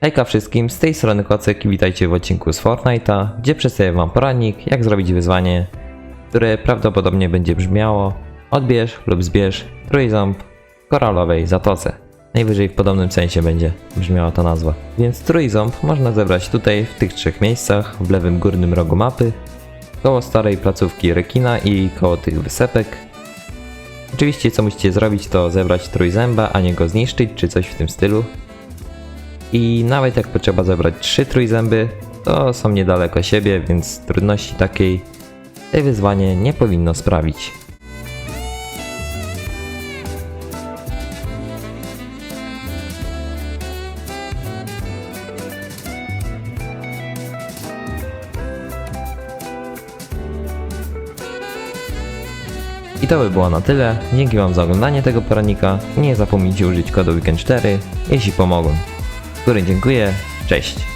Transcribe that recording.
Hejka wszystkim, z tej strony Kocyk i witajcie w odcinku z Fortnite'a, gdzie przedstawię wam poradnik, jak zrobić wyzwanie, które prawdopodobnie będzie brzmiało Odbierz lub zbierz trójząb w koralowej zatoce. Najwyżej w podobnym sensie będzie brzmiała ta nazwa. Więc trójząb można zebrać tutaj, w tych trzech miejscach, w lewym górnym rogu mapy, koło starej placówki rekina i koło tych wysepek. Oczywiście co musicie zrobić to zebrać trójzęba, a nie go zniszczyć, czy coś w tym stylu. I nawet jak potrzeba zebrać trzy trójzęby, to są niedaleko siebie, więc trudności takiej to wyzwanie nie powinno sprawić. I to by było na tyle. Dzięki Wam za oglądanie tego poradnika. Nie zapomnijcie użyć kodu weekend 4, jeśli pomogą. Góry dziękuję. Cześć.